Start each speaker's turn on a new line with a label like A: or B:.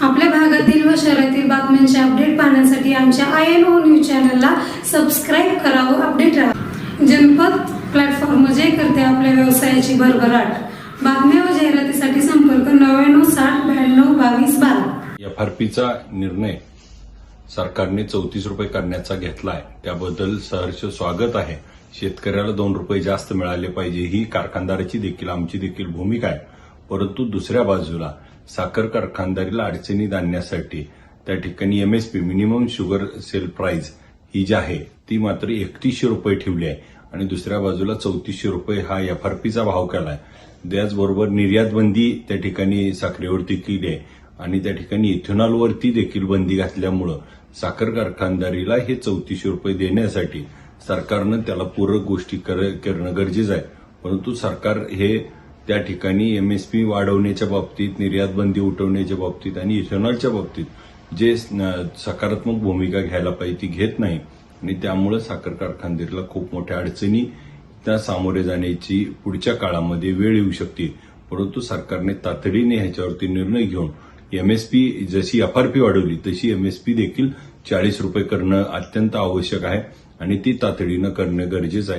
A: आपल्या भागातील व शहरातील बातम्यांचे अपडेट पाहण्यासाठी आमच्या आय एन ओ न्यूज चॅनलला सबस्क्राईब करा व अपडेट राहा. जनपद प्लॅटफॉर्म जे करते आपल्या व्यवसायाची भरभराट. बातम्या व जाहिरातीसाठी संपर्क नव्याण्णव साठ ब्याण्णव बावीस बारा.
B: एफ आर पीचा निर्णय सरकारने चौतीस रुपये करण्याचा घेतलाय. त्याबद्दल सहर्ष स्वागत आहे. शेतकऱ्याला दोन रुपये जास्त मिळाले पाहिजे ही कारखानदाराची देखील आमची देखील भूमिका आहे. परंतु दुसऱ्या बाजूला साखर कारखानदारीला अडचणीत आणण्यासाठी त्या ठिकाणी MSP minimum sugar sale price ही जी आहे ती मात्र एकतीसशे रुपये ठेवली आहे. आणि दुसऱ्या बाजूला चौतीसशे रुपये हा एफआरपीचा भाव केला आहे त्याचबरोबर निर्यात बंदी त्या ठिकाणी साखरेवरती केली आहे. आणि त्या ठिकाणी इथेनॉलवरती देखील बंदी घातल्यामुळं साखर कारखानदारीला हे चौतीसशे रुपये देण्यासाठी सरकारनं त्याला पूरक गोष्टी कर- करणं गरजेचं आहे. परंतु सरकार हे त्या ठिकाणी एमएसपी वाढवण्याच्या बाबतीत निर्यात बंदी उठवण्याच्या बाबतीत आणि इथेनॉलच्या बाबतीत जे सकारात्मक भूमिका घ्यायला पाहिजे ती घेत नाही. आणि त्यामुळे साखर कारखानदारीला खूप मोठ्या अडचणी त्या सामोरे जाण्याची पुढच्या काळामध्ये वेळ येऊ शकते. परंतु सरकारने तातडीने ह्याच्यावरती निर्णय घेऊन एमएसपी जशी एफआरपी वाढवली तशी एमएसपी देखील चाळीस रुपये करणं अत्यंत आवश्यक आहे आणि ती तातडीनं करणं गरजेचं आहे.